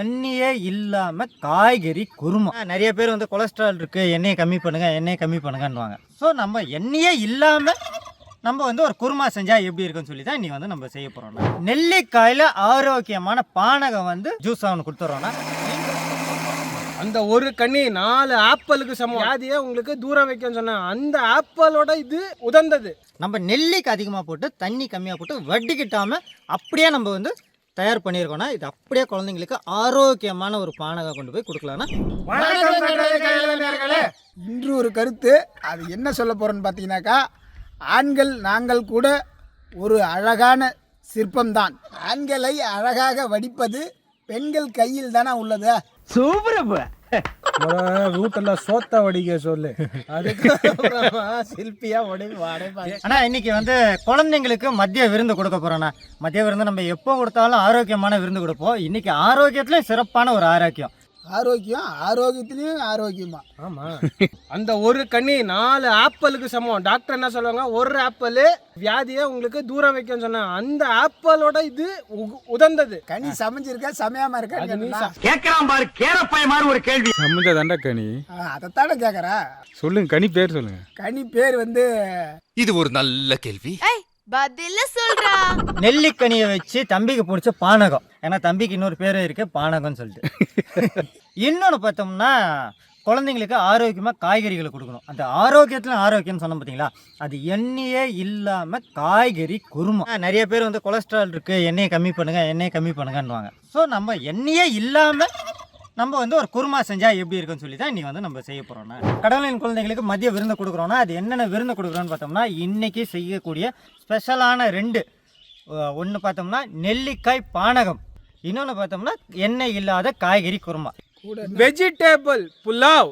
எண்ணெயே இல்லாம காய்கறி குருமா. நிறைய பேர் வந்து கொலஸ்ட்ரால் இருக்கு எண்ணெயை கம்மி பண்ணுங்க எண்ணெயை கம்மி பண்ணுங்கன்னுவாங்க. ஸோ நம்ம எண்ணெயே இல்லாம நம்ம வந்து ஒரு குருமா செஞ்சா எப்படி இருக்குன்னு சொல்லி தான் இன்னைக்கு வந்து நம்ம செய்ய போறோம். நெல்லிக்காயில ஆரோக்கியமான பானகம் வந்து ஜூஸ் அவனு கொடுத்துறோம்னா. அந்த ஒரு கனி நாலு ஆப்பிளுக்கு சமம். வியாதியை உங்களுக்கு தூரம் வைக்கன்னு சொன்னேன் அந்த ஆப்பிளோட இது உதந்தது நம்ம நெல்லிக்கு அதிகமாக போட்டு தண்ணி கம்மியாக போட்டு வட்டிக்கிட்டாம அப்படியே நம்ம வந்து தயார் பண்ணியிருக்கோன்னா இது அப்படியே குழந்தைங்களுக்கு ஆரோக்கியமான ஒரு பானகம் கொண்டு போய் கொடுக்கலாம்னா இன்று ஒரு கருத்து. அது என்ன சொல்ல போகிறோன்னு பார்த்தீங்கன்னாக்கா ஆண்கள் நாங்கள் கூட ஒரு அழகான சிற்பம்தான். ஆண்களை அழகாக வடிப்பது பெண்கள் கையில் தானே உள்ளது? வீட்டுல சோத்த வடிக்க சொல்லு. அதுக்கப்புறமா சில்பியா உடை வாடை ஆனா இன்னைக்கு வந்து குழந்தைங்களுக்கு மதிய விருந்து கொடுக்க போறோம்னா மதிய விருந்து நம்ம எப்போ கொடுத்தாலும் ஆரோக்கியமான விருந்து கொடுப்போம். இன்னைக்கு ஆரோக்கியத்துலயும் சிறப்பான ஒரு ஆரோக்கியம். ஆரோக்கியம் ஆரோக்கியத்திலையும் ஆரோக்கியமா. ஆமா. அந்த ஒரு கனி நாலு ஆப்பிளுக்கு சமம். டாக்டர் என்ன சொல்லுவாங்க? ஒரு ஆப்பிள் வியாதியை உங்களுக்கு தூரம் வைக்கன்னு சொன்னேன் அந்த ஆப்பிளோட இது உ- உதந்தது. கனி சமைஞ்சிருக்கா? சமையாம இருக்கா? கேட்கறான் பாரு. கேரப்பாய மாதிரி ஒரு கேள்வி. சம்மந்த தாண்டா கனி அதைத்தானே கேட்குறா சொல்லுங்க கனி பேர் சொல்லுங்க. கனி பேர் வந்து இது ஒரு நல்ல கேள்வி. ஏய் பதில சொல்றா. நெல்லிக்கனியை வச்சு தம்பிக்கு பிடிச்ச பானகம். ஏன்னா தம்பிக்கு இன்னொரு பேரே இருக்கு பானகம்னு சொல்லிட்டு. இன்னொன்று பார்த்தோம்னா குழந்தைங்களுக்கு ஆரோக்கியமாக காய்கறிகளை கொடுக்கணும். அந்த ஆரோக்கியத்தில் ஆரோக்கியம்னு சொன்னோம் பார்த்தீங்களா? அது எண்ணெயே இல்லாமல் காய்கறி குருமா. நிறைய பேர் வந்து கொலஸ்ட்ரால் இருக்குது எண்ணெயை கம்மி பண்ணுங்க எண்ணெயை கம்மி பண்ணுங்கன்னுவாங்க. ஸோ நம்ம எண்ணெயே இல்லாமல் நம்ம வந்து ஒரு குருமா செஞ்சால் எப்படி இருக்குன்னு சொல்லி தான் இன்றைக்கி வந்து நம்ம செய்ய போகிறோம்னா கடவுளின் குழந்தைங்களுக்கு மதிய விருந்து கொடுக்குறோன்னா அது என்னென்ன விருந்து கொடுக்குறோன்னு பார்த்தோம்னா இன்றைக்கி செய்யக்கூடிய ஸ்பெஷலான ரெண்டு ஒன்று பார்த்தோம்னா நெல்லிக்காய் பானகம். இன்னொன்று பார்த்தோம்னா எண்ணெய் இல்லாத காய்கறி குருமா. வெஜிடேபிள் புலாவ்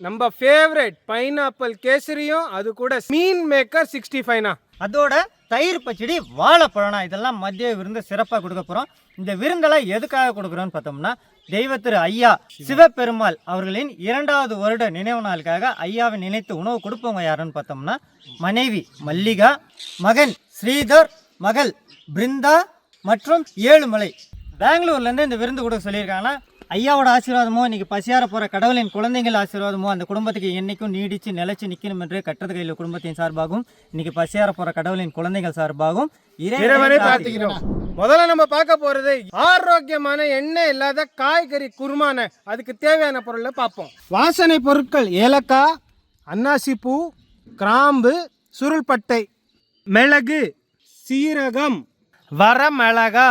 நம்ம ஃபேவரட் பைனாப்பிள் கேசரியும் அது கூட மீன் மேக்கர் சிக்ஸ்டி ஃபைவ்னா அதோட தயிர் பச்சடி வாழைப்பழம்னா இதெல்லாம் மதிய விருந்து சிறப்பாக கொடுக்க போகிறோம் இந்த விருந்தெல்லாம் எதுக்காக கொடுக்குறோன்னு பார்த்தோம்னா தெய்வத்திரு ஐயா சிவபெருமாள் அவர்களின் இரண்டாவது வருட நினைவு நாளுக்காக ஐயாவை நினைத்து உணவு கொடுப்பவங்க யாருன்னு பார்த்தோம்னா மனைவி மல்லிகா மகன் ஸ்ரீதர் மகள் பிருந்தா மற்றும் ஏழுமலை. பெங்களூர்லேருந்து இந்த விருந்து கொடுக்க சொல்லியிருக்காங்கன்னா ஐயாவோட ஆசீர்வாதமோ இன்னைக்கு பசியார போகிற கடவுளின் குழந்தைகள் ஆசீர்வாதமோ அந்த குடும்பத்துக்கு என்னைக்கும் நீடிச்சு நிலைச்சு நிற்கணும் என்று கட்டது கையில் குடும்பத்தின் சார்பாகவும் இன்னைக்கு பசியார போகிற கடவுளின் குழந்தைகள் சார்பாகவும் இறைவனை பார்த்துக்கிறோம் முதல்ல நம்ம பார்க்க போறது ஆரோக்கியமான எண்ணெய் இல்லாத காய்கறி குருமான. அதுக்கு தேவையான பொருளை பார்ப்போம். வாசனை பொருட்கள் ஏலக்காய் அன்னாசி பூ கிராம்பு சுருள்பட்டை மிளகு சீரகம் வரமிளகா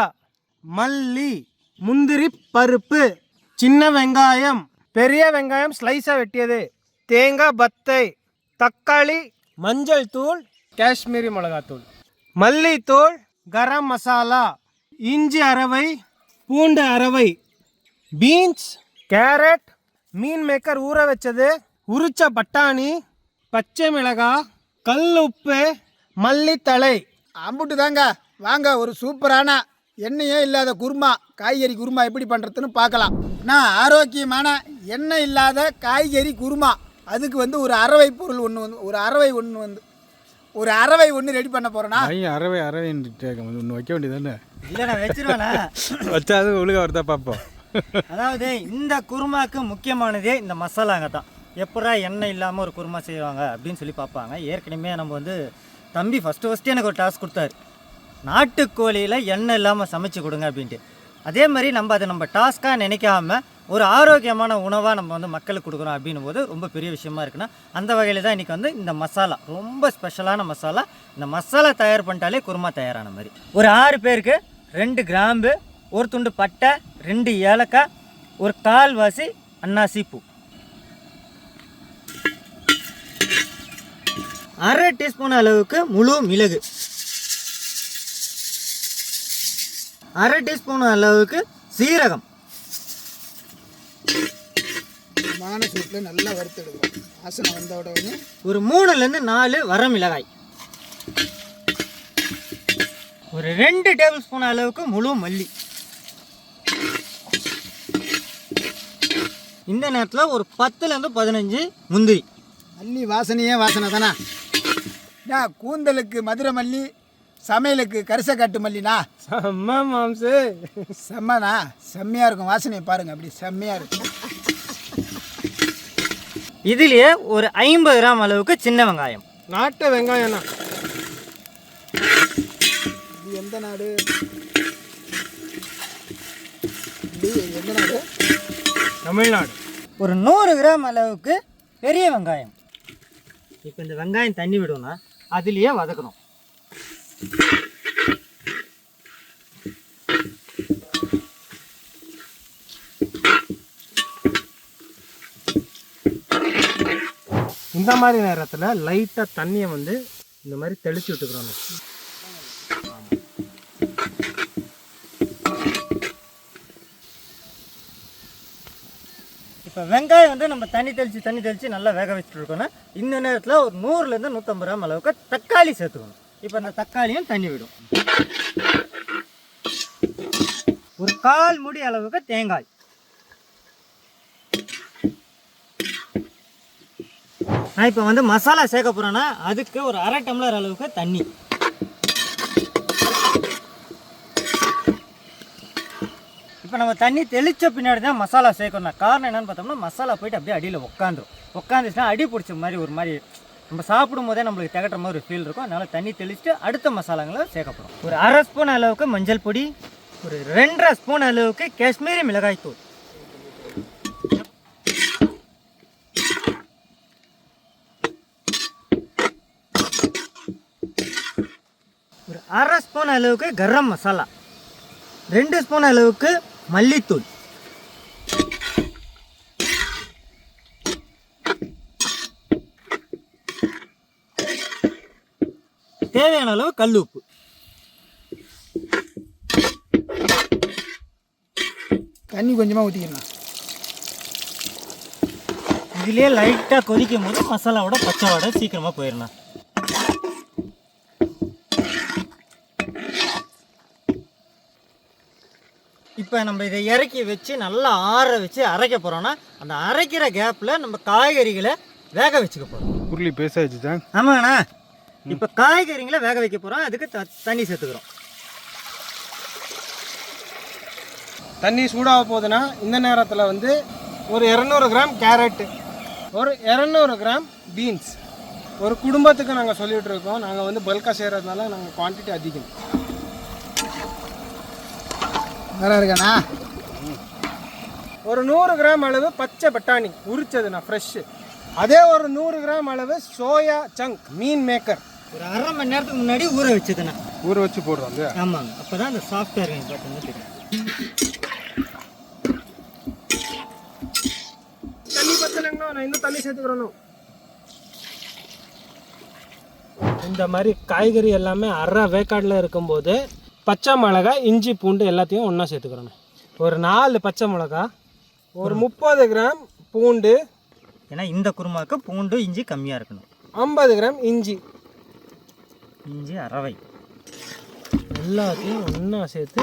மல்லி முந்திரி பருப்பு. சின்ன வெங்காயம் பெரிய வெங்காயம் ஸ்லைஸாக வெட்டியது. தேங்காய் பத்தை தக்காளி மஞ்சள் தூள் காஷ்மீரி மிளகாத்தூள் மல்லித்தூள் கரம் மசாலா இஞ்சி அரவை பூண்டு அரவை பீன்ஸ் கேரட் மீன் மேக்கர் ஊற வச்சது உரிச்ச பட்டாணி பச்சை மிளகாய் கல் உப்பு மல்லித்தழை. அம்புட்டு தாங்க. வாங்க ஒரு சூப்பரான எண்ணெயே இல்லாத குருமா காய்கறி குருமா எப்படி பண்ணுறதுன்னு பார்க்கலாம். நான் ஆரோக்கியமான எண்ணெய் இல்லாத காய்கறி குருமா. அதுக்கு வந்து ஒரு அரவை பொருள் ஒன்று வந்து ஒரு அரவை ஒன்று வந்து ஒரு அரவை ஒன்று ரெடி பண்ண போகிறேன்னா அறவை அறவைன்னு ஒன்று வைக்க வேண்டியதானே இல்லை நான் வச்சிருவேண்ணா வச்சாது ஒழுங்கா வருதா பார்ப்போம் அதாவது இந்த குருமாக்கு முக்கியமானதே இந்த மசாலாங்க தான். எப்படா எண்ணெய் இல்லாமல் ஒரு குருமா செய்வாங்க அப்படின்னு சொல்லி பார்ப்பாங்க. ஏற்கனவே நம்ம வந்து தம்பி ஃபஸ்ட்டு ஃபஸ்ட்டு எனக்கு ஒரு டாஸ்க் கொடுத்தாரு. நாட்டுக்கோழியில் எண்ணெய் இல்லாமல் சமைச்சு கொடுங்க அப்படின்ட்டு. அதே மாதிரி நம்ம அதை நம்ம டாஸ்க்காக நினைக்காம ஒரு ஆரோக்கியமான உணவாக நம்ம வந்து மக்களுக்கு கொடுக்குறோம் அப்படின்னும் போது ரொம்ப பெரிய விஷயமா இருக்குன்னா அந்த வகையில் தான் இன்றைக்கி வந்து இந்த மசாலா ரொம்ப ஸ்பெஷலான மசாலா. இந்த மசாலா தயார் பண்ணிட்டாலே குருமா தயாரான மாதிரி. ஒரு ஆறு பேருக்கு ரெண்டு கிராம்பு ஒரு துண்டு பட்டை ரெண்டு ஏலக்காய் ஒரு கால்வாசி அன்னாசி பூ. அரை டீஸ்பூன் அளவுக்கு முழு மிளகு. அரை டீஸ்பூன் அளவுக்கு சீரகம். மான சூட்டில் நல்லா வறுத்தெடுக்கிறோம் வாசனை வந்த உடனே ஒரு மூணுலேருந்து நாலு வரமிளகாய் ஒரு ரெண்டு டேபிள் ஸ்பூன் அளவுக்கு முழு மல்லி. இந்த நேரத்தில் ஒரு பத்துலேருந்து பதினஞ்சு முந்திரி. மல்லி வாசனையே வாசனை தானே? கூந்தலுக்கு மதுரை மல்லி சமையலுக்கு கரிச கட்டு மல்லினா? செம்ம மாம்சு. செம்மண்ணா? செம்மையாக இருக்கும் வாசனையை பாருங்கள் அப்படி செம்மையாக இருக்கும் இதுலயே ஒரு ஐம்பது கிராம் அளவுக்கு சின்ன வெங்காயம். நாட்டு வெங்காயம்னா இது எந்த நாடு? இது எந்த நாடு? தமிழ்நாடு. ஒரு நூறு கிராம் அளவுக்கு பெரிய வெங்காயம். இப்போ இந்த வெங்காயம் தண்ணி விடும்னா அதுலேயே வதக்கணும். இந்த மாதிரி நேரத்தில் லைட்டாக தண்ணியை வந்து இந்த மாதிரி தெளித்து விட்டுக்கிறோம் இப்போ வெங்காயம் வந்து நம்ம தண்ணி தெளித்து தண்ணி தெளித்து நல்லா வேக வச்சுட்டு இருக்கோம்னா இந்த நேரத்தில் ஒரு நூறுலேருந்து நூற்றம்பது கிராம் அளவுக்கு தக்காளி சேர்த்துக்கணும். இப்போ இந்த தக்காளியும் தண்ணி விடும். ஒரு கால் முடி அளவுக்கு தேங்காய். நான் இப்போ வந்து மசாலா சேர்க்க போகிறேன்னா அதுக்கு ஒரு அரை டம்ளர் அளவுக்கு தண்ணி. இப்போ நம்ம தண்ணி தெளித்த பின்னாடி தான் மசாலா சேர்க்கணும். காரணம் என்னன்னு பார்த்தோம்னா மசாலா போயிட்டு அப்படியே அடியில் உட்காந்துரும் உட்காந்துச்சுன்னா அடி பிடிச்ச மாதிரி ஒரு மாதிரி நம்ம சாப்பிடும் போதே நம்மளுக்கு திகட்டுற மாதிரி ஒரு ஃபீல் இருக்கும். அதனால் தண்ணி தெளிச்சுட்டு அடுத்த மசாலாங்களை சேர்க்கப்படும். ஒரு அரை ஸ்பூன் அளவுக்கு மஞ்சள் பொடி ஒரு ரெண்டரை ஸ்பூன் அளவுக்கு காஷ்மீரி மிளகாய் தூள். ஒரு அரை ஸ்பூன் அளவுக்கு கரம் மசாலா ரெண்டு ஸ்பூன் அளவுக்கு மல்லித்தூள். தேவையான அளவு கல் உப்பு தண்ணி கொஞ்சமாக ஊற்றிக்கலாம் இதுலேயே லைட்டாக கொதிக்கும் போது மசாலாவோட பச்சை வடை சீக்கிரமாக போயிடணும். இப்போ நம்ம இதை இறக்கி வச்சு நல்லா ஆற வச்சு அரைக்க போகிறோம்னா அந்த அரைக்கிற கேப்பில் நம்ம காய்கறிகளை வேக வச்சுக்க போகிறோம் உருளி பேசாச்சுதான் ஆமாங்கண்ணா இப்போ காய்கறிங்களை வேக வைக்க போகிறோம் அதுக்கு த தண்ணி சேர்த்துக்கிறோம். தண்ணி சூடாக போகுதுன்னா இந்த நேரத்தில் வந்து ஒரு இரநூறு கிராம் கேரட்டு ஒரு இரநூறு கிராம் பீன்ஸ். ஒரு குடும்பத்துக்கு நாங்கள் சொல்லிகிட்டு இருக்கோம். நாங்கள் வந்து பல்காக செய்கிறதுனால நாங்கள் குவான்டிட்டி அதிகம். நல்லா இருக்காண்ணா? ஒரு நூறு கிராம் அளவு பச்சை பட்டாணி உரிச்சதுண்ணா ஃப்ரெஷ்ஷு அதே ஒரு நூறு கிராம் அளவு சோயா சங்க் மீன் மேக்கர் ஒரு அரை மணி நேரத்துக்கு முன்னாடி ஊற வச்சதுண்ணா ஊற வச்சு போடுறோம் அது ஆமாங்க அப்போ தான் அந்த சாஃப்டாக இருக்கும் பார்த்தீங்கன்னா தெரியும். தண்ணி பத்தலைங்கண்ணா. நான் இன்னும் தண்ணி சேர்த்துக்கிறேன் இந்த மாதிரி காய்கறி எல்லாமே அரை வேக்காடில் இருக்கும்போது பச்சை மிளகா இஞ்சி பூண்டு எல்லாத்தையும் ஒன்றா சேர்த்துக்கிறேன் ஒரு நாலு பச்சை மிளகா ஒரு முப்பது கிராம் பூண்டு. ஏன்னா இந்த குருமாவுக்கு பூண்டு இஞ்சி கம்மியாக இருக்கணும். ஐம்பது கிராம் இஞ்சி. இஞ்சி அரவை. எல்லாத்தையும் ஒன்றா சேர்த்து.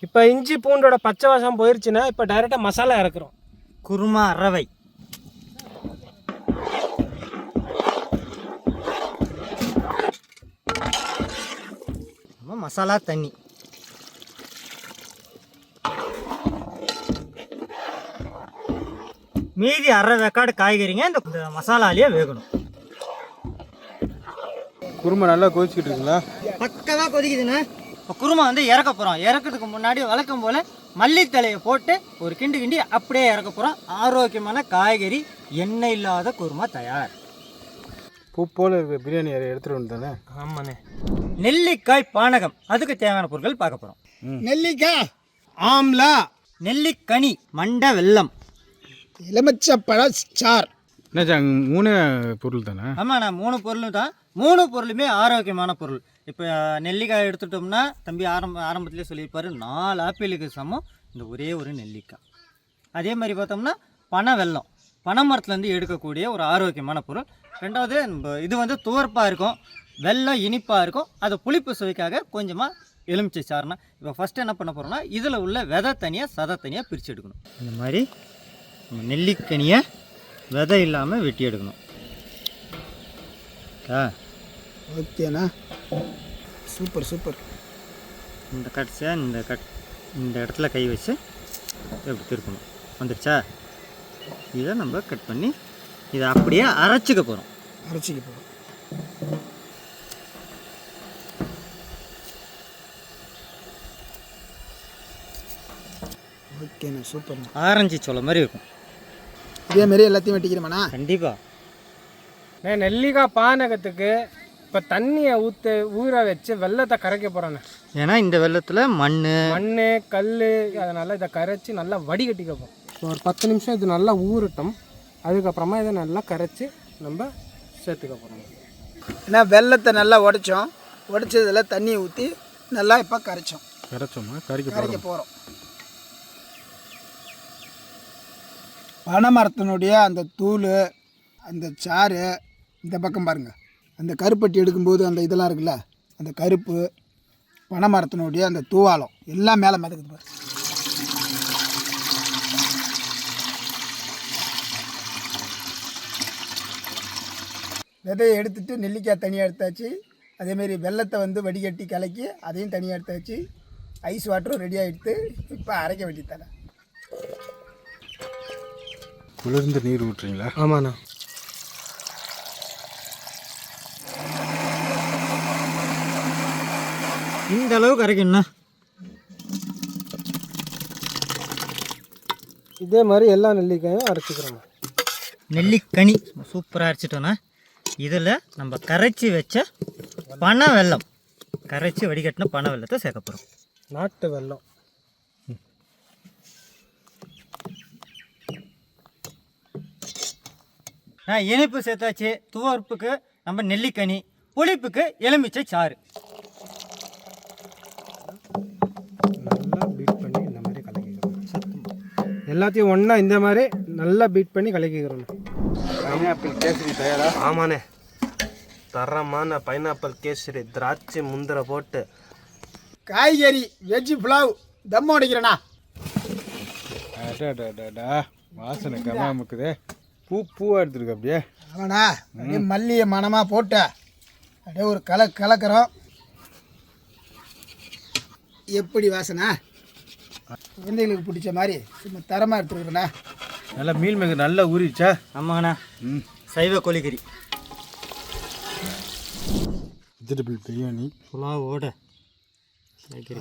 இப்போ இஞ்சி பூண்டோட பச்சை வாசம் போயிருச்சுன்னா இப்போ டைரெக்டாக மசாலா இறக்குறோம். குருமா அரவை. மசாலா தண்ணி. மீதி அரை வேக்காடு காய்கறிங்க இந்த மசாலாலேயே வேகணும். குருமா நல்லா கொதிச்சுக்கிட்டு இருக்குங்களா? பக்கமாக கொதிக்குதுண்ணே இப்போ குருமா வந்து இறக்க போகிறோம் இறக்கிறதுக்கு முன்னாடி வழக்கம் போல் மல்லித்தலையை போட்டு ஒரு கிண்டு கிண்டி அப்படியே இறக்க போகிறோம் ஆரோக்கியமான காய்கறி எண்ணெய் இல்லாத குருமா தயார். பூ போல பிரியாணி எடுத்துகிட்டு வந்து தானே ஆமாண்ணே. நெல்லிக்காய் பானகம். அதுக்கு தேவையான பொருட்கள் பார்க்க போகிறோம் நெல்லிக்காய் ஆம்லா நெல்லிக்கனி மண்டை வெல்லம். எலுமிச்சப்பழ சார் என்னாச்சா மூணே பொருள் தானே ஆமாம் நான் மூணு பொருளும் தான் மூணு பொருளுமே ஆரோக்கியமான பொருள். இப்போ நெல்லிக்காய் எடுத்துட்டோம்னா தம்பி ஆரம்ப ஆரம்பத்திலே சொல்லியிருப்பாரு நாலு ஆப்பிளுக்கு சமம் இந்த ஒரே ஒரு நெல்லிக்காய். அதே மாதிரி பார்த்தோம்னா பனை வெல்லம். பனை மரத்துலேருந்து எடுக்கக்கூடிய ஒரு ஆரோக்கியமான பொருள். ரெண்டாவது நம்ம இது வந்து துவர்ப்பாக இருக்கும் வெல்லம் இனிப்பாக இருக்கும் அது புளிப்பு சுவைக்காக கொஞ்சமாக எலுமிச்சை சாறுனா. இப்போ ஃபஸ்ட்டு என்ன பண்ண போகிறோம்னா இதில் உள்ள விதை தனியாக சதை தனியாக பிரித்து எடுக்கணும். இந்த மாதிரி நெல்லிக்கனியை விதை இல்லாமல் வெட்டி எடுக்கணும். ஆ. ஓகேண்ணா. Super super. இந்த கட்சியாக இந்த கட் இந்த இடத்துல கை வச்சு எப்படி திருப்பணும்? வந்துருச்சா? இதை நம்ம கட் பண்ணி இதை அப்படியே அரைச்சிக்க போகிறோம் அரைச்சிக்க போகிறோம் ஓகேண்ணா சூப்பர்ண்ணா. ஆரஞ்சு சோள மாதிரி இருக்கும். இதே மாதிரி எல்லாத்தையும் வெட்டிக்கிறோமாண்ணா கண்டிப்பாக நான் நெல்லிக்காய் பானகத்துக்கு இப்போ தண்ணியை ஊற்ற ஊற வச்சு வெள்ளத்தை கரைக்க போகிறேண்ணே ஏன்னா இந்த வெள்ளத்தில் மண் மண் கல் அதனால் இதை கரைச்சி நல்லா வடிகட்டிக்க போகிறோம் ஒரு பத்து நிமிஷம் இது நல்லா ஊறட்டும். அதுக்கப்புறமா இதை நல்லா கரைச்சி நம்ம சேர்த்துக்க போகிறோம் ஏன்னா வெள்ளத்தை நல்லா உடைச்சோம். உடைச்சதில் தண்ணியை ஊற்றி நல்லா இப்போ கரைச்சோம். கரைச்சோமா கறிக்க கரைக்க போகிறோம் பனை மரத்தினுடைய அந்த தூள் அந்த சாறு இந்த பக்கம் பாருங்கள் அந்த கருப்பட்டி எடுக்கும்போது அந்த இதெல்லாம் இருக்குல்ல அந்த கருப்பு பனை மரத்தினுடைய அந்த தூவாலம் எல்லாம் மேலே மிதக்குது பாரு விதையை எடுத்துட்டு நெல்லிக்காய் தனியாக எடுத்தாச்சு. அதேமாரி வெள்ளத்தை வந்து வடிகட்டி கலக்கி அதையும் தனியாக எடுத்தாச்சு. ஐஸ் வாட்டரும் ரெடி ஆகிடுத்து இப்போ அரைக்க வேண்டியதானே குளிர்ந்து நீர் ஊற்றுறீங்களா? ஆமாண்ணா. இந்த அளவுக்கு அரைக்கணும்னா இதே மாதிரி எல்லா நெல்லிக்காயும் அரைச்சிக்கிறோம் நெல்லிக்கனி சூப்பராக அரைச்சிட்டோன்னா இதில் நம்ம கரைச்சி வச்ச பனை வெல்லம் கரைச்சி வடிகட்டின பனை வெல்லத்தை சேர்க்க போகிறோம் நாட்டு வெல்லம். நான் இனிப்பு சேர்த்தாச்சு துவர்ப்புக்கு நம்ம நெல்லிக்கனி புளிப்புக்கு எலுமிச்சை சாறு. நல்லா பீட் பண்ணி இந்த மாதிரி கலக்கிக்கிறோம் எல்லாத்தையும் ஒன்றா இந்த மாதிரி நல்லா பீட் பண்ணி கலக்கிக்கிறோம் பைனாப்பிள் கேசரி தயாரா? ஆமாண்ணே. தரமான பைனாப்பிள் கேசரி திராட்சை முந்திர போட்டு. காய்கறி வெஜ் புலாவ் தம் உடைக்கிறேண்ணா வாசனை கமாமுக்குதே பூ பூவாக எடுத்துருக்கு அப்படியே? ஆமாண்ணா அப்படியே மல்லியை மனமாக போட்டு. அப்படியே ஒரு கல கலக்கிறோம். எப்படி வாசனை? குழந்தைகளுக்கு பிடிச்ச மாதிரி சும்மா தரமாக எடுத்துருக்குறேண்ணா நல்லா மீல் மேக நல்லா ஊறிச்சா ஆமாங்கண்ணா. சைவ கோழிக்கறி. வெஜிடபிள் பிரியாணி. புலாவோட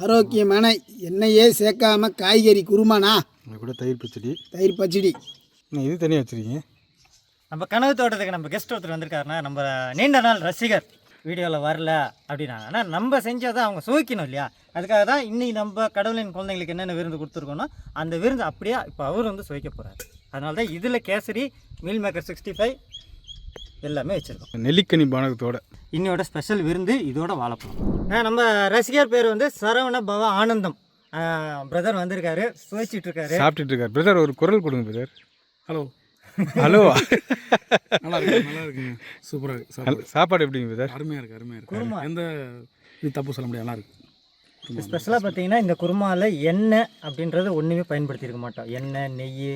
ஆரோக்கியமான எண்ணெயே சேர்க்காம காய்கறி குருமாண்ணா. கூட தயிர் பச்சடி. தயிர் பச்சடி. இது தனியாக வச்சுருக்கீங்க? நம்ம கனவு தோட்டத்துக்கு நம்ம கெஸ்ட் ஒருத்தர் வந்திருக்காருன்னா நம்ம நீண்ட நாள் ரசிகர் வீடியோவில் வரல அப்படின்னா ஆனால் நம்ம செஞ்சதை அவங்க சுவைக்கணும் இல்லையா? அதுக்காக தான் இன்னைக்கு நம்ம கடவுளின் குழந்தைங்களுக்கு என்னென்ன விருந்து கொடுத்துருக்கோனோ அந்த விருந்து அப்படியே இப்போ அவர் வந்து சுவைக்க போகிறாரு அதனால தான் இதில் kesari meal maker sixty five எல்லாமே வச்சுருக்கோம். நெல்லிக்கனி பானகத்தோட. இன்னையோட ஸ்பெஷல் விருந்து இதோட வாழைப்பழம். நம்ம ரசிகர் பேர் வந்து சரவண பவ ஆனந்தம். பிரதர் வந்திருக்காரு சுவைச்சிட்டு இருக்காரு. சாப்பிட்டுட்டு இருக்கார். பிரதர் ஒரு குரல் கொடுங்க பிரதர் ஹலோ ஹலோ. நல்லா இருக்கு நல்லா இருக்குங்க சூப்பராக இருக்கு சாப்பாடு. சாப்பாடு எப்படிங்க பிரதர் அருமையாக இருக்குது அருமையாக குருமா. இருக்கு எந்த இது தப்பு சொல்ல முடியாது நல்லா இருக்கு ஸ்பெஷலாக பார்த்தீங்கன்னா இந்த குருமாவில் எண்ணெய் அப்படின்றது ஒன்றுமே பயன்படுத்தியிருக்க மாட்டோம். எண்ணெய் நெய்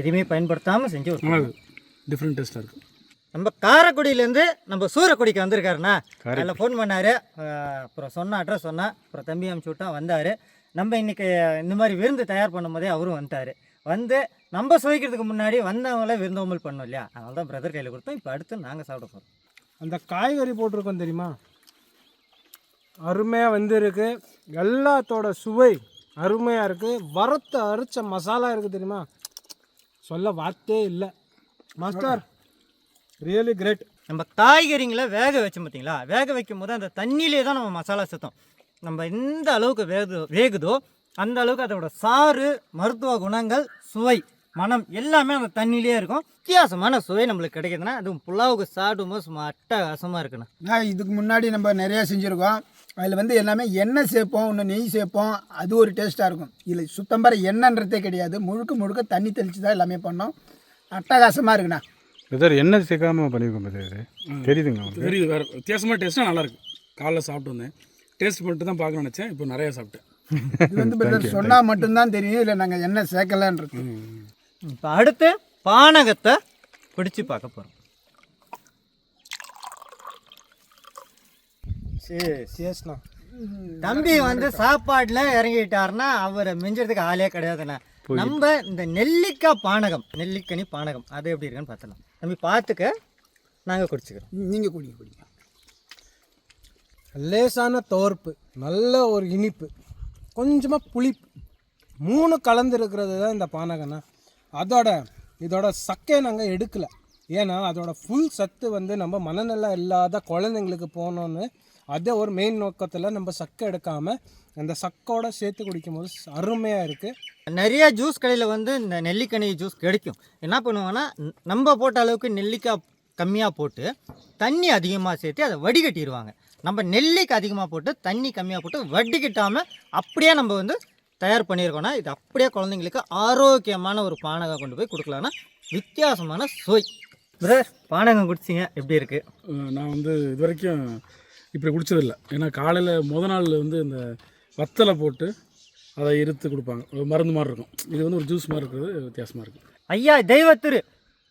எதுவுமே பயன்படுத்தாமல் செஞ்சு ஒரு டிஃப்ரெண்ட் டேஸ்ட்டாக இருக்குது நம்ம காரைக்குடியிலேருந்து நம்ம சூரக்குடிக்கு வந்திருக்காருண்ணா. அதில் ஃபோன் பண்ணார். அப்புறம் சொன்ன அட்ரஸ் சொன்னா அப்புறம் தம்பி அனுப்பிச்சி விட்டா வந்தார். நம்ம இன்றைக்கி இந்த மாதிரி விருந்து தயார் பண்ணும்போதே அவரும் வந்துட்டார். வந்து நம்ம சுவைக்கிறதுக்கு முன்னாடி வந்தவங்கள விருந்தோம்பல் பண்ணோம் இல்லையா? அதனால தான் பிரதர் கையில் கொடுத்தோம். இப்போ அடுத்து நாங்கள் சாப்பிட போகிறோம் அந்த காய்கறி போட்டிருக்கோம் தெரியுமா? அருமையாக வந்திருக்கு. எல்லாத்தோட சுவை அருமையாக இருக்குது வறுத்த அரைச்ச மசாலா இருக்குது தெரியுமா? சொல்ல வார்த்தையே இல்லை. மாஸ்டர் ரியலி கிரேட் நம்ம காய்கறிங்களை வேக வச்சோம் பார்த்தீங்களா வேக வைக்கும் போது அந்த தண்ணியிலே தான் நம்ம மசாலா சேர்த்தோம். நம்ம எந்த அளவுக்கு வேகுதோ வேகுதோ அந்த அளவுக்கு அதோட சாறு மருத்துவ குணங்கள் சுவை மனம் எல்லாமே அந்த தண்ணியிலே இருக்கும். வித்தியாசமான சுவை நம்மளுக்கு கிடைக்குதுன்னா அதுவும் புலாவுக்கு சாப்பிடும்போது சும்மா அட்டகாசமாக இருக்குண்ணா நான் இதுக்கு முன்னாடி நம்ம நிறையா செஞ்சுருக்கோம். அதில் வந்து எல்லாமே எண்ணெய் சேர்ப்போம் இன்னும் நெய் சேர்ப்போம். அது ஒரு டேஸ்ட்டாக இருக்கும். இதில் சுத்தம் பெற எண்ணெய்ன்றதே கிடையாது. முழுக்க முழுக்க தண்ணி தெளித்து தான் எல்லாமே பண்ணோம். அட்டகாசமாக இருக்குண்ணா. பிரதர் என்ன சேர்க்காம பண்ணியிருக்கோம் பிரதர் தெரியுதுங்க தெரியுது வேறு வித்தியாசமாக டேஸ்ட்டாக நல்லா இருக்கு காலைல சாப்பிட்டு வந்தேன் டேஸ்ட் பண்ணிட்டு தான் பார்க்கணும்னு நினச்சேன். இப்போ நிறையா சாப்பிட்டேன். இது வந்து சொன்னால் மட்டும்தான் தெரியும் இல்லை நாங்கள் எண்ணெய் சேர்க்கலன்றது இப்போ அடுத்து பானகத்தை பிடிச்சு பார்க்க போகிறோம் சேஸ்ண்ணா தம்பி வந்து சாப்பாடுல இறங்கிட்டாருன்னா அவரை மிஞ்சறதுக்கு ஆளே கிடையாதுண்ணா. நம்ம இந்த நெல்லிக்காய் பானகம் நெல்லிக்கனி பானகம் அது எப்படி இருக்குன்னு பார்த்தலாம் தம்பி பார்த்துக்க. நாங்கள் குடிச்சுக்கிறோம். நீங்கள் குடிங்க குடிங்க. லேசான தோர்ப்பு நல்ல ஒரு இனிப்பு. கொஞ்சமாக புளிப்பு. மூணு கலந்துருக்கிறது தான் இந்த பானகண்ணா அதோட இதோட சக்கையை நாங்கள் எடுக்கலை. ஏன்னா அதோட ஃபுல் சத்து வந்து நம்ம மனநலம் இல்லாத குழந்தைங்களுக்கு போகணுன்னு அதே ஒரு மெயின் நோக்கத்தில் நம்ம சக்கை எடுக்காமல் அந்த சக்கோட சேர்த்து குடிக்கும்போது அருமையாக இருக்குது நிறைய ஜூஸ் கடையில் வந்து இந்த நெல்லிக்கனி ஜூஸ் கிடைக்கும். என்ன பண்ணுவாங்கன்னா நம்ம போட்ட அளவுக்கு நெல்லிக்காய் கம்மியாக போட்டு தண்ணி அதிகமாக சேர்த்து அதை வடிகட்டிடுவாங்க நம்ம நெல்லிக்கு அதிகமாக போட்டு தண்ணி கம்மியாக போட்டு வடிகட்டாமல் அப்படியே நம்ம வந்து தயார் பண்ணியிருக்கோம்னா இது அப்படியே குழந்தைங்களுக்கு ஆரோக்கியமான ஒரு பானகம் கொண்டு போய் கொடுக்கலான்னா வித்தியாசமான சுவை. பிரதர் பானகம் குடிச்சிங்க எப்படி இருக்குது நான் வந்து இது வரைக்கும் இப்படி குடிச்சதில்ல. ஏன்னா காலையில் முத நாள் வந்து இந்த வத்தலை போட்டு அதை இருத்து கொடுப்பாங்க. ஒரு மருந்து மாதிரி இருக்கும். இது வந்து ஒரு ஜூஸ் மாதிரி இருக்கிறது வித்தியாசமாக இருக்கும் ஐயா தெய்வத்திரு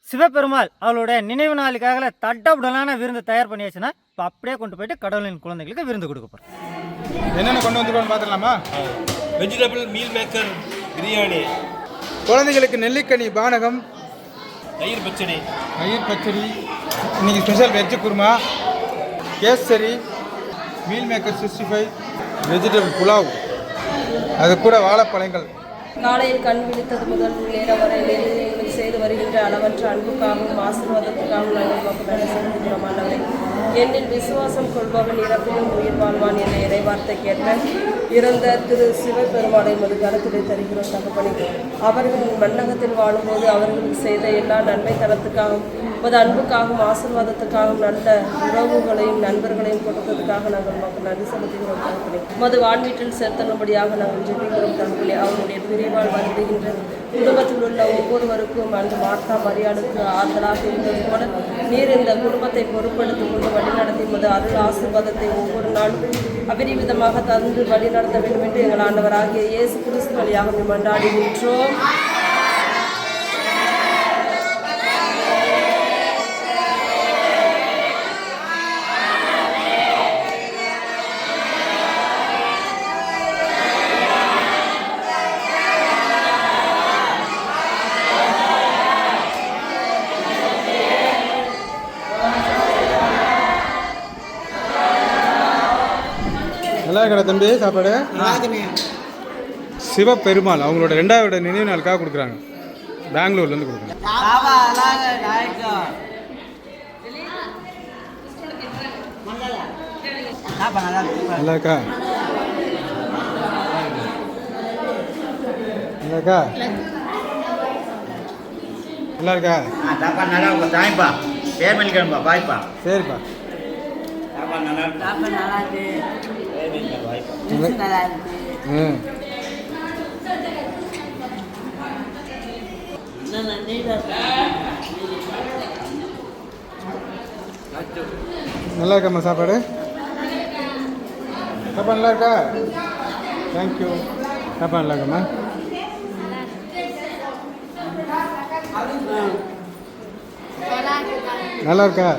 சிவபெருமாள் அவளுடைய நினைவு நாளுக்காக தட்டபுடலான விருந்து தயார் பண்ணியாச்சுன்னா இப்போ அப்படியே கொண்டு போயிட்டு கடவுளின் குழந்தைகளுக்கு விருந்து கொடுக்க போகிறோம் என்னென்ன கொண்டு வந்துருக்கோன்னு பார்த்துடலாமா? வெஜிடபிள் மீல் மேக்கர் பிரியாணி குழந்தைகளுக்கு நெல்லிக்கனி பானகம். தயிர் பச்சடி. தயிர் பச்சடி. இன்னைக்கு special veg kurma. Kesari. Meal maker sixty five vegetable pulao. அது கூட வாழைப்பழங்கள். காலையில் கண் விழித்தது முதல் நேரம் வரை எங்களுக்கு செய்து வருகின்ற அளவற்ற அன்புக்காகவும் ஆசீர்வாதத்துக்காகவும் நாங்கள் நன்றி செலுத்துகிறோம் ஆண்டவரே என்னில் விசுவாசம் கொள்பவன் இறப்பிலும் உயிர் வாழ்வான் என்ற இறைவார்த்தை கேட்ட இறந்த திரு சிவபெருமானை மது கருத்திலே தருகிறோம் தகப்பனே. அவர்கள் மன்னகத்தில் வாழும்போது அவர்களுக்கு செய்த எல்லா நன்மை தரத்துக்காகவும் உமது அன்புக்காகவும் ஆசீர்வாதத்துக்காகவும் நல்ல உறவுகளையும் நண்பர்களையும் கொடுத்ததுக்காக நாங்கள் மக்கள் நன்றி செலுத்துகிறோம் மது உமது வான்வீட்டில் சேர்த்தனும்படியாக நாங்கள் ஜெபிக்கிறோம் தகப்பனி. அவருடைய பிரிவால் வருந்துகின்ற குடும்பத்தில் உள்ள ஒவ்வொருவருக்கும் அந்த மாற்றா மரியாளுக்கு ஆறுதலாக இருந்தது போல நீர் இந்த குடும்பத்தை பொறுப்படுத்திக் கொண்டு வழிநடத்தி போது அருள் ஆசீர்வாதத்தை ஒவ்வொரு நாளும் அபரிவிதமாக தந்து வழிநடத்த வேண்டும் என்று எங்கள் ஆண்டவராகிய இயேசு கிறிஸ்து வழியாக மன்றாடுகின்றோம் நல்லா இருக்கிற தம்பி சாப்பாடு? சிவபெருமாள் அவங்களோட ரெண்டாவது நினைவு நாளுக்காக கொடுக்குறாங்க. பெங்களூர்லேருந்து கொடுக்குறாங்க. நல்லா இருக்கா. நல்லா இருக்கா நல்லா இருக்கா? சாப்பாடு நல்லா இருக்கும் தாய்ப்பா பேர் பண்ணிக்கிறேன்ப்பா பாய்ப்பா. சரிப்பா. சாப்பாடு நல்லா ம் நல்லா இருக்காம்மா சாப்பாடு? சாப்பாடு நல்லா இருக்கா தேங்க்யூ சாப்பாடு நல்லா இருக்காம்மா நல்லா இருக்கா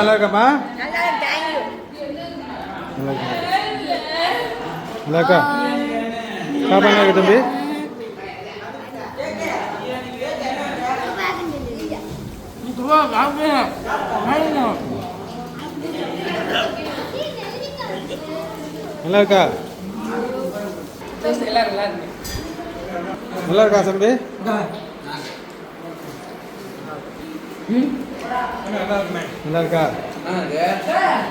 நல்லா இருக்காம்மா நல்லா இருக்கா நல்லா இருக்கா சாப்பாடு நல்லா இருக்கு தம்பி? நல்லா இருக்கா நல்லா இருக்கா தம்பி நல்லா இருக்கா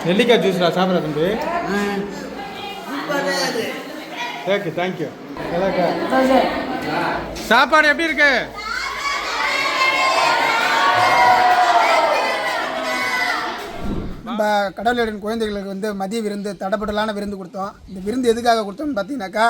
நெல்லிக்காய் ஜூஸ்ரா சாப்பிட்ற தம்பி? ஓகே தேங்க்யூ நல்லா இருக்கா சாப்பாடு எப்படி இருக்கு? நம்ம கடவுளின் குழந்தைகளுக்கு வந்து மதிய விருந்து தடப்படலான விருந்து கொடுத்தோம். இந்த விருந்து எதுக்காக கொடுத்தோம்னு பார்த்தீங்கன்னாக்கா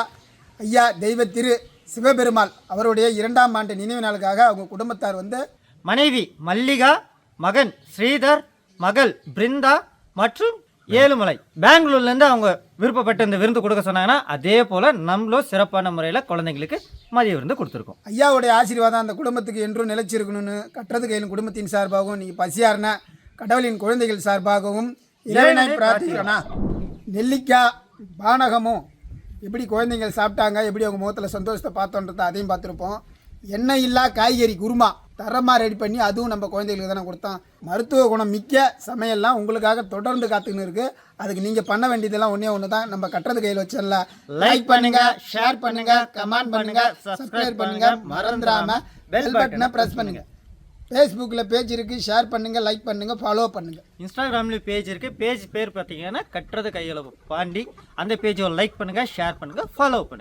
ஐயா தெய்வ திரு சிவபெருமாள் அவருடைய இரண்டாம் ஆண்டு நினைவு நாளுக்காக அவங்க குடும்பத்தார் வந்து மனைவி மல்லிகா மகன் ஸ்ரீதர் மகள் பிருந்தா மற்றும் ஏழுமலை. பெங்களூர்லேருந்து அவங்க விருப்பப்பட்டு இந்த விருந்து கொடுக்க சொன்னாங்கன்னா அதே போல் நம்மளும் சிறப்பான முறையில் குழந்தைங்களுக்கு மதிய விருந்து கொடுத்துருக்கோம். ஐயாவுடைய ஆசீர்வாதம் அந்த குடும்பத்துக்கு என்றும் நிலைச்சிருக்கணும்னு கட்டுறது கையில் குடும்பத்தின் சார்பாகவும் நீங்கள் பசியாருன கடவுளின் குழந்தைகள் சார்பாகவும் இறைவனை பிரார்த்திக்கணும் நெல்லிக்காய் பானகமும் எப்படி குழந்தைகள் சாப்பிட்டாங்க எப்படி அவங்க முகத்தில் சந்தோஷத்தை பார்த்தோன்றதை அதையும் பார்த்துருப்போம். எண்ணெய் இல்லா காய்கறி குருமா. தரமாக ரெடி பண்ணி அதுவும் நம்ம குழந்தைகளுக்கு தானே கொடுத்தோம். மருத்துவ குணம் மிக்க சமையல்லாம் உங்களுக்காக தொடர்ந்து காத்துக்கின்னு இருக்குது அதுக்கு நீங்கள் பண்ண வேண்டியதெல்லாம் ஒன்றே ஒன்று தான். நம்ம கட்டுறது கையில் வச்சிடல லைக் பண்ணுங்க ஷேர் பண்ணுங்க கமெண்ட் பண்ணுங்க சப்ஸ்கிரைப் பண்ணுங்க மறந்துடாம பெல் பட்டனை ப்ரெஸ் பண்ணுங்க. ஃபேஸ்புக்கில் பேஜ் இருக்குது ஷேர் பண்ணுங்க லைக் பண்ணுங்க ஃபாலோ பண்ணுங்க. இன்ஸ்டாகிராம்லேயும் பேஜ் இருக்குது பேஜ் பேர் பார்த்தீங்கன்னா கட்டுறது கையில் பாண்டி அந்த பேஜை லைக் பண்ணுங்கள் ஷேர் பண்ணுங்கள் ஃபாலோ பண்ணுங்கள்